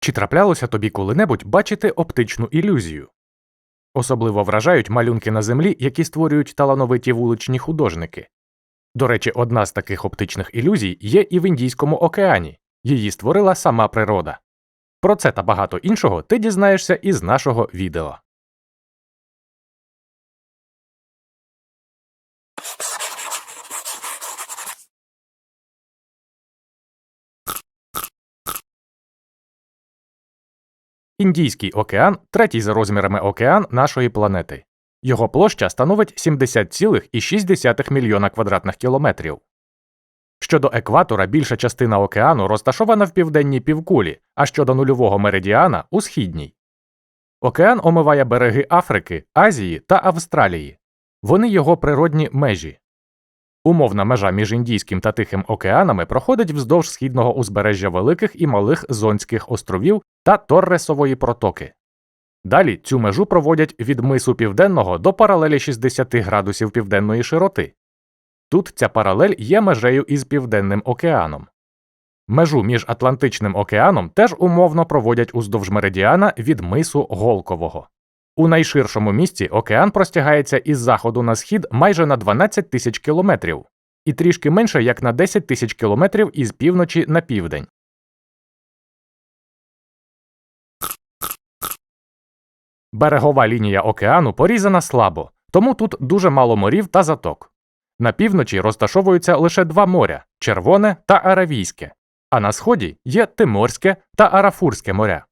Чи траплялося тобі коли-небудь бачити оптичну ілюзію? Особливо вражають малюнки на землі, які створюють талановиті вуличні художники. До речі, одна з таких оптичних ілюзій є і в Індійському океані. Її створила сама природа. Про це та багато іншого ти дізнаєшся із нашого відео. Індійський океан третій за розмірами океан нашої планети. Його площа становить 70,6 мільйона квадратних кілометрів. Щодо екватора, більша частина океану розташована в південній півкулі, а щодо нульового меридіана у східній. Океан омиває береги Африки, Азії та Австралії. Вони його природні межі. Умовна межа між Індійським та Тихим океанами проходить вздовж східного узбережжя Великих і Малих Зонських островів та Торресової протоки. Далі цю межу проводять від мису Південного до паралелі 60 градусів південної широти. Тут ця паралель є межею із Південним океаном. Межу між Атлантичним океаном теж умовно проводять уздовж меридіана від мису Голкового. У найширшому місці океан простягається із заходу на схід майже на 12 тисяч кілометрів, і трішки менше як на 10 тисяч кілометрів із півночі на південь. Берегова лінія океану порізана слабо, тому тут дуже мало морів та заток. На півночі розташовуються лише два моря Червоне та Аравійське, а на сході є Тиморське та Арафурське моря.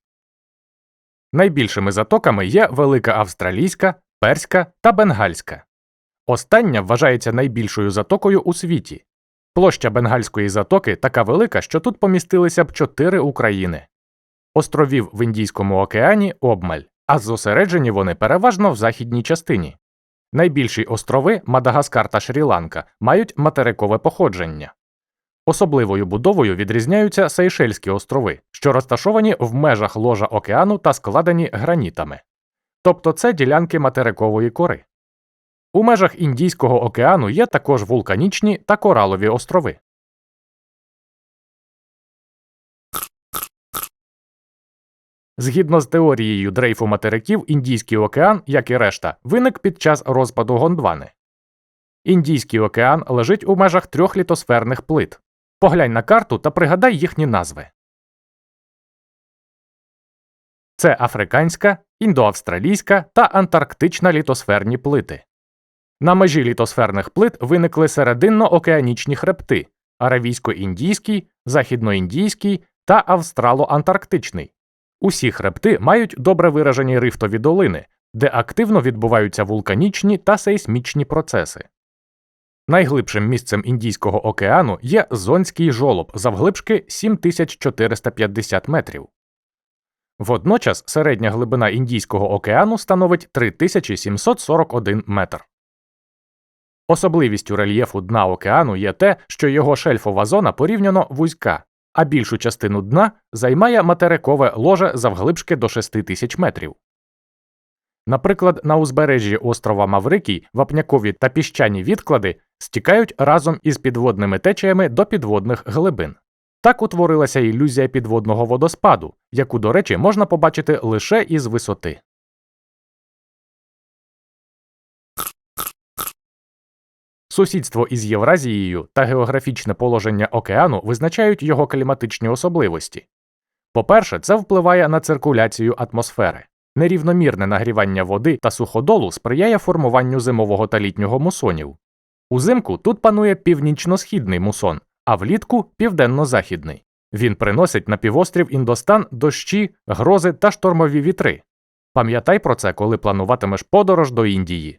Найбільшими затоками є Велика Австралійська, Перська та Бенгальська. Остання вважається найбільшою затокою у світі. Площа Бенгальської затоки така велика, що тут помістилися б чотири України. Островів в Індійському океані обмаль, а зосереджені вони переважно в західній частині. Найбільші острови Мадагаскар та Шрі-Ланка мають материкове походження. Особливою будовою відрізняються Сейшельські острови, що розташовані в межах ложа океану та складені гранітами. Тобто це ділянки материкової кори. У межах Індійського океану є також вулканічні та коралові острови. Згідно з теорією дрейфу материків, Індійський океан, як і решта, виник під час розпаду Гондвани. Індійський океан лежить у межах трьох літосферних плит. Поглянь на карту та пригадай їхні назви. Це африканська, індоавстралійська та антарктична літосферні плити. На межі літосферних плит виникли серединно-океанічні хребти аравійсько-індійський, західноіндійський та австрало-антарктичний. Усі хребти мають добре виражені рифтові долини, де активно відбуваються вулканічні та сейсмічні процеси. Найглибшим місцем Індійського океану є Зонський жолоб завглибшки 7450 метрів. Водночас середня глибина Індійського океану становить 3741 метр. Особливістю рельєфу дна океану є те, що його шельфова зона порівняно вузька, а більшу частину дна займає материкове ложе завглибшки до 6000 метрів. Наприклад, на узбережжі острова Маврикій вапнякові та піщані відклади стікають разом із підводними течіями до підводних глибин. Так утворилася ілюзія підводного водоспаду, яку, до речі, можна побачити лише із висоти. Сусідство із Євразією та географічне положення океану визначають його кліматичні особливості. По-перше, це впливає на циркуляцію атмосфери. Нерівномірне нагрівання води та суходолу сприяє формуванню зимового та літнього мусонів. Узимку тут панує північно-східний мусон, а влітку південно-західний. Він приносить на півострів Індостан дощі, грози та штормові вітри. Пам'ятай про це, коли плануватимеш подорож до Індії.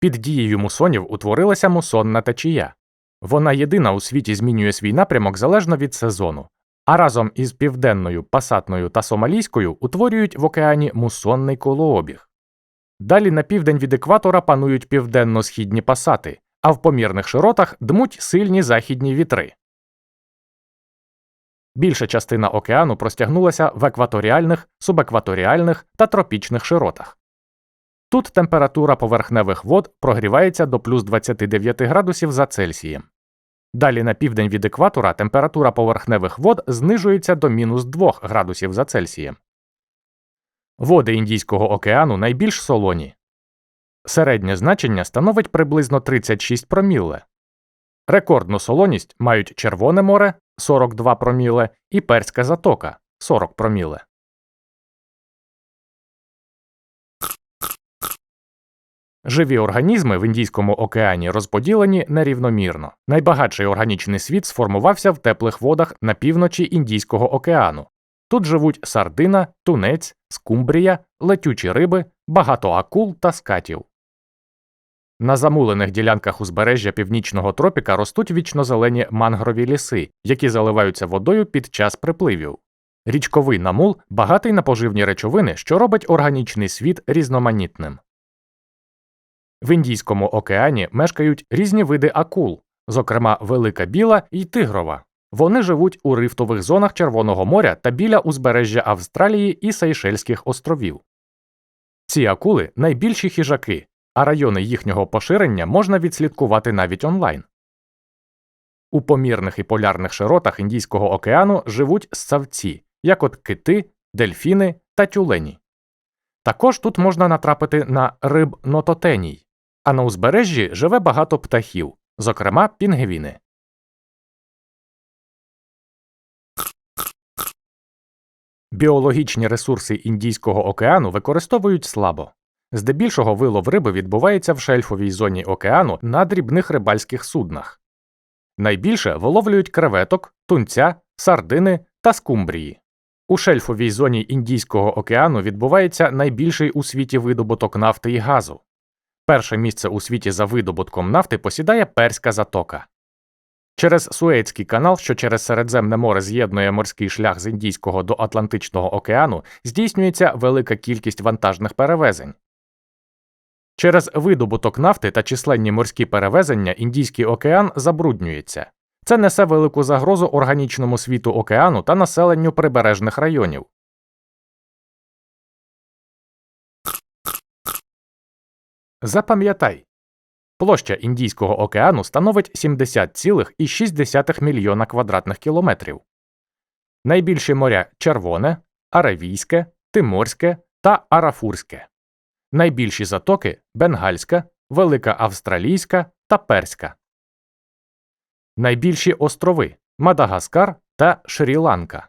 Під дією мусонів утворилася мусонна течія. Вона єдина у світі змінює свій напрямок залежно від сезону, а разом із південною, пасатною та сомалійською утворюють в океані мусонний колообіг. Далі на південь від екватора панують південно-східні пасати, а в помірних широтах дмуть сильні західні вітри. Більша частина океану простягнулася в екваторіальних, субекваторіальних та тропічних широтах. Тут температура поверхневих вод прогрівається до плюс 29 градусів за Цельсієм. Далі на південь від екватора температура поверхневих вод знижується до мінус 2 градусів за Цельсієм. Води Індійського океану найбільш солоні. Середнє значення становить приблизно 36 проміле. Рекордну солоність мають Червоне море 42 проміле і Перська затока 40 проміле. Живі організми в Індійському океані розподілені нерівномірно. Найбагатший органічний світ сформувався в теплих водах на півночі Індійського океану. Тут живуть сардина, тунець, скумбрія, летючі риби, багато акул та скатів. На замулених ділянках узбережжя північного тропіка ростуть вічнозелені мангрові ліси, які заливаються водою під час припливів. Річковий намул багатий на поживні речовини, що робить органічний світ різноманітним. В Індійському океані мешкають різні види акул, зокрема велика біла і тигрова. Вони живуть у рифтових зонах Червоного моря та біля узбережжя Австралії і Сейшельських островів. Ці акули найбільші хижаки, а райони їхнього поширення можна відслідкувати навіть онлайн. У помірних і полярних широтах Індійського океану живуть ссавці, як от кити, дельфіни та тюлені. Також тут можна натрапити на риб нототеній, а на узбережжі живе багато птахів, зокрема пінгвіни. Біологічні ресурси Індійського океану використовують слабо. Здебільшого вилов риби відбувається в шельфовій зоні океану на дрібних рибальських суднах. Найбільше виловлюють креветок, тунця, сардини та скумбрії. У шельфовій зоні Індійського океану відбувається найбільший у світі видобуток нафти і газу. Перше місце у світі за видобутком нафти посідає Перська затока. Через Суецький канал, що через Середземне море з'єднує морський шлях з Індійського до Атлантичного океану, здійснюється велика кількість вантажних перевезень. Через видобуток нафти та численні морські перевезення Індійський океан забруднюється. Це несе велику загрозу органічному світу океану та населенню прибережних районів. Запам'ятай, площа Індійського океану становить 70,6 мільйона квадратних кілометрів. Найбільші моря Червоне, Аравійське, Тиморське та Арафурське. Найбільші затоки Бенгальська, Велика Австралійська та Перська. Найбільші острови Мадагаскар та Шрі-Ланка.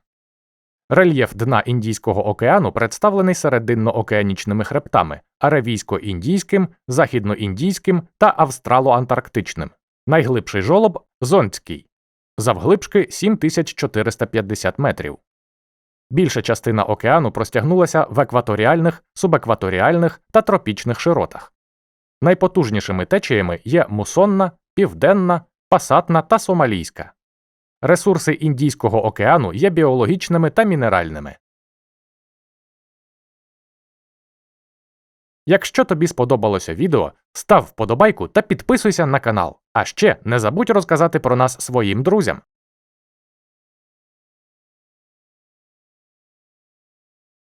Рельєф дна Індійського океану представлений серединно-океанічними хребтами Аравійсько-індійським, західноіндійським та австрало-антарктичним. Найглибший жолоб Зонський, завглибшки 7450 метрів. Більша частина океану простягнулася в екваторіальних, субекваторіальних та тропічних широтах. Найпотужнішими течіями є мусонна, південна, пасатна та сомалійська. Ресурси Індійського океану є біологічними та мінеральними. Якщо тобі сподобалося відео, став вподобайку та підписуйся на канал. А ще не забудь розказати про нас своїм друзям.